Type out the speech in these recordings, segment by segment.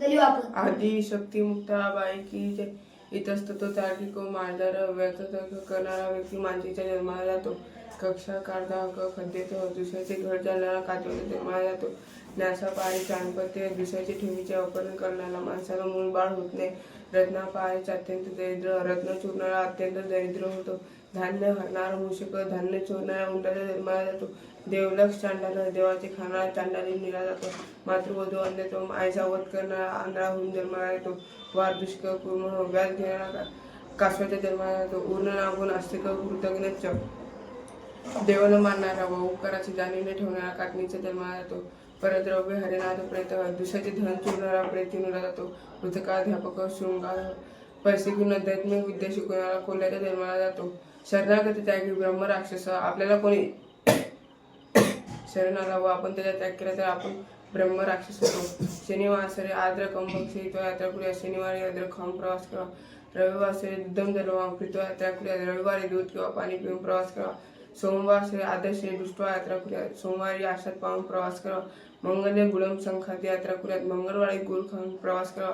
आधी आपण आदी शक्ती की जे इतस्ततो तार्किक मार्गार व्यक्त करणारा व्यक्ती माणसाच्या जन्माला जातो. कक्षा काढता हक्क खद्देतो दुसऱ्याचे घर चालणारा कातवले जन्माला जातो. न्यासा पाळी चांदपत्ते दुसऱ्याचे ठेवीचे अपहरण करणारा माणसाला मूळ बाळ होत नाही. रत्ना पाळीचे अत्यंत दरिद्र रत्न चोरणारा अत्यंत दरिद्र होतो. धान्य हरणारा मूषक धान्य चोरणारा उंडाचा जन्माला जातो. देवलक्ष चांडाला देवाचे खाणारा चांडाली निला जातो. मातृवधू अंधतो आईचा वध करणारा आंधळा होऊन जन्माला येतो. वार दुष्क कुर्म व्याज घेणारा कासवाच्या जन्माला येतो उर्ण नागून अस्तिक कृतज्ञच देवाला मानणारा व उपकाराची जाणीव न ठेवणारा काटणीचा जन्माला जातो परद्रव्य हरिनाथ प्रेत दुसऱ्याचे धन चुरणारा प्रेतीनुला जातो पृथकाध्यापक शृंगार पैसे घेऊन अध्यात्मिक विद्या शिकवणारा कोल्ह्याच्या धर्माला जातो. शरणागती त्यागी ब्रह्म राक्षस. आपल्याला कोणी शरण आला व आपण त्याचा त्याग केला तर आपण ब्रह्म राक्षस होतो. शनिवासरे आद्र कंभक्षी तो यात्रा करूया. शनिवारी आद्र खाऊन प्रवास करा. रविवासरे दुधम जलवा कृतो यात्रा करूया. रविवारी दूध किंवा पाणी पिऊन प्रवास करा. सोमवार श्री आदर्शे दृष्टवा यात्रा करूयात सोमवारी आशात पाहून प्रवास करा। मंगले गुळम संखात यात्रा करूयात मंगळवारी गुळ खाऊन प्रवास करा।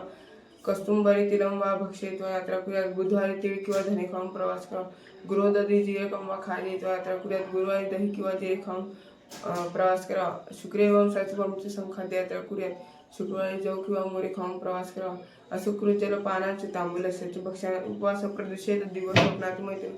कस्तुंबरी तिलम वा भक्षेत्व यात्रा करूयात बुधवारी तीळ किंवा धने खाऊन प्रवास करा। गुरुदधी जिरे कंवा खाणे यात्रा करूयात गुरुवारी दही किंवा जिरे खाऊन प्रवास करा। शुक्रे व सचिवांची संखात यात्रा करूयात शुक्रवारी जव किंवा मोरे खाऊन प्रवास करा। असुकृचल पानाचे तांबूल असायचे भक्षण उपवास प्रदूषित दिवस स्वप्नात मैत्री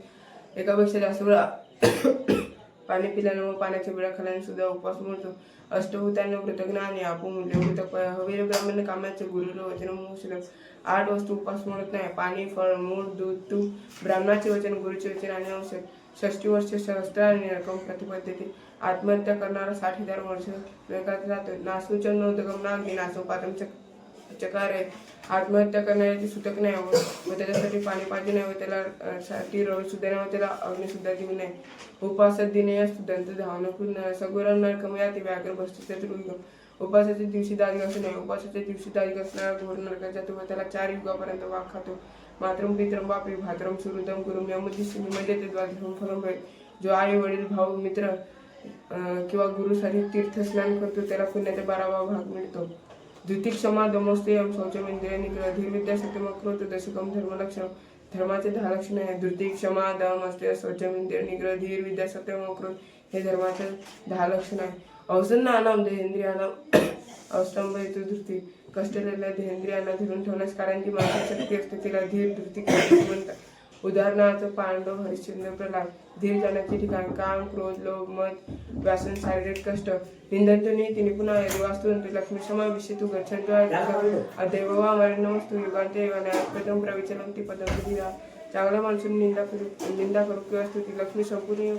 एकापेक्षा जास्त वेळा पाणी पिल्यानं व पाण्याच्या वेळा खाल्याने सुद्धा उपवास मोडतो. अष्टभूतांना कृतज्ञ आणि आपुमूल्य कृतक हवेर ब्राह्मण कामाचे गुरु वचन मुसलम आठ वस्तू उपवास मोडत नाही. पाणी फळ मूळ दूध तूप ब्राह्मणाचे वचन गुरुचे वचन आणि औषध. षष्टी वर्ष सहस्त्र आणि रकम प्रतिपद्धती. आत्महत्या करणारा साठ हजार वर्ष वेगात जातो नासूच्या नोदगम नागदी नासो पातम चकार आहे. आत्महत्या करण्याची सुटक नाही हो. हवं व त्याच्यासाठी पाणी पाहिजे नाही व त्याला साठी रोज सुद्धा नाही हो, त्याला अग्नी सुद्धा देऊ नये उपवासात दिने या सुद्धांत धावणं. पूर्ण सगोरम नरकम या ते व्याघ्र बसते उपवासाच्या दिवशी दारी असू नये उपासाच्या दिवशी दारी असणारा घोर नरकाच्या जातो त्याला चार युगापर्यंत वाघ खातो. मातरम पित्रम बापी भाद्रम सुरुदम गुरुम यमुदिशी मध्ये ते द्वादशम फलम भय जो आई वडील भाऊ मित्र किंवा गुरुसाठी तीर्थस्नान करतो त्याला पुण्याचा बारावा भाग मिळतो. द्वितीय क्षमा शौचम यम निग्रह धीर विद्या सत्यम अक्रोत दशकम धर्मलक्षण। धर्माचे दहा लक्षण आहे द्वितीय क्षमा दम अस्ते शौचमेंद्रिय निग्रह धीर विद्या सत्यम अक्रोत हे धर्माचे दहा लक्षण आहे औषध नानाम देहेंद्रियानाम अवस्तंभ येतो धृती। कष्टलेल्या देहेंद्रियांना धरून ठेवण्यास कारण की मानसिक शक्ती असते तिला धीर धृती म्हणतात। उदाहरणार्थ पांडव हरिश्चंद्र प्रल्हाद धीर जाण्याचे ठिकाण काम क्रोध लोभ मत व्यासन शारीरिक कष्ट निंदंतनी तिने पुन्हा वास्तू लक्ष्मी समा विषय तू गच्छंतो अदैव वा मरणवस्तू युगांते युगाने प्रथम प्रविचलन ती पदम धीरा चांगल्या माणसून निंदा करू निंदा करू किंवा स्तुती लक्ष्मी संपूर्ण.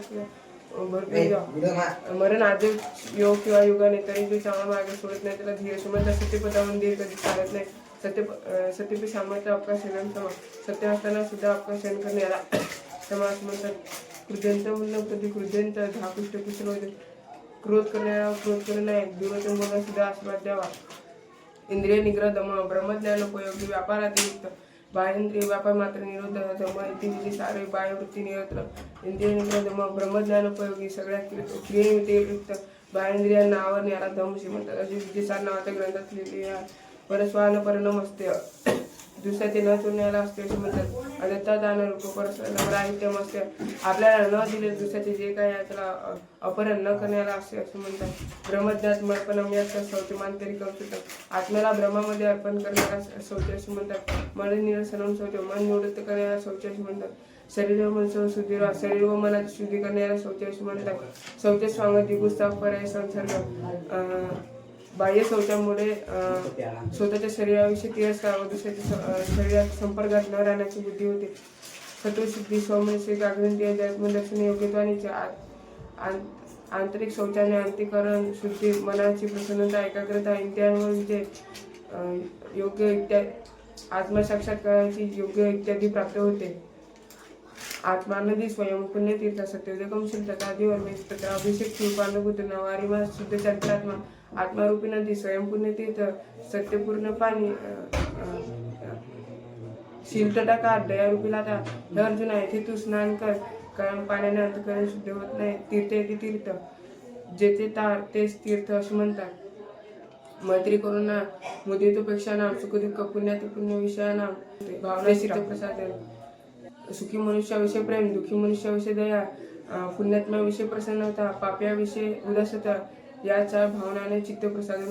मरण आधी योग किंवा युगाने तरी जो चांगला मार्ग सोडत नाही त्याला धीर समजता सत्यपदावरून धीर कधी चालत नाही. सत्य अं, सत्यपी सामर्थ्य अवकाश सेवन समा सत्य असताना सुद्धा अवकाश सेवन करणे याला समास म्हणतात कृद्यंत म्हणलं कधी कृद्यंत धाकुष्ट कुशल होते क्रोध करण्याला क्रोध करू नये दुर्वचन बोलण्यास सुद्धा आशीर्वाद द्यावा. इंद्रिय निग्रह दम ब्रह्मज्ञान उपयोगी व्यापार अतिरिक्त बाहेंद्रिय व्यापार मात्र निरोध दम इतिविधी सारे बाह्यवृत्ती निरत्र इंद्रिय निग्रह दम ब्रह्मज्ञान उपयोगी सगळ्यात क्रिये व्यतिरिक्त बाहेंद्रियांना आवरण याला दम असे म्हणतात अशी सार नावाच्या ग्रंथात लिहिली आहे. परस्वान परिणाम असते दुसऱ्याचे न चुरण्याला असते असे म्हणतात. अदत्ता दान रूप परस्पर राहित्यम असते. आपल्याला न दिले दुसऱ्याचे जे काही आहे त्याला अपहरण न करण्याला असते असे म्हणतात. ब्रह्मज्ञात मर्पणम याचा शौचमान तरी करू आत्म्याला ब्रह्मामध्ये अर्पण करण्याला शौच असे म्हणतात. मन निरसनम शौच मन निवृत्त करण्याला शौच असे म्हणतात. शरीर मन सुधीर शरीर व मनाची शुद्धी करण्याला शौच असे म्हणतात. शौच स्वांग दिगुस्ता पर्याय संसर्ग. बाह्य शौचामुळे स्वतःच्या शरीराविषयी तिरस्कार व दुसऱ्याच्या स- शरीरात संपर्कात न राहण्याची बुद्धी होते. सत्वशुद्धी सौम्यशी आग्रंथी आत्मदर्शन योग्यत्व आणि आं- आंतरिक शौचाने अंतिकरण शुद्धी मनाची प्रसन्नता एकाग्रता इंद्रियांवर विजय अं, योग्य इत्या आत्मसाक्षात्काराची योग्य इत्यादी प्राप्त होते. आत्मानदी स्वयं पुण्यतीर्थ सत्योदकमशील तथा दिवर्मेश तथा अभिषेक कृपानुभूत नवारिमा शुद्ध चरित्रात्मा आत्मारूपी नदी स्वयं पुण्यतीर्थ सत्यपूर्ण पाणी शीलतटाकार दयारूपी लाटा हे अर्जुना येथे तू स्नान कर कारण पाण्याने अंतकरण शुद्ध होत नाही तीर्थ येते तीर्थ जेथे तार तेच तीर्थ असे म्हणतात. मैत्री करून ना मुदितोपेक्षा नाम सुखदुःख पुण्याती पुण्य विषयानाम भावना चित्तप्रसाद सुखी मनुष्याविषयी प्रेम दुःखी मनुष्याविषयी दया पुण्यात्म्याविषयी प्रसन्नता पाप्याविषयी उदासता या चार भावनाने चित्तप्रसाद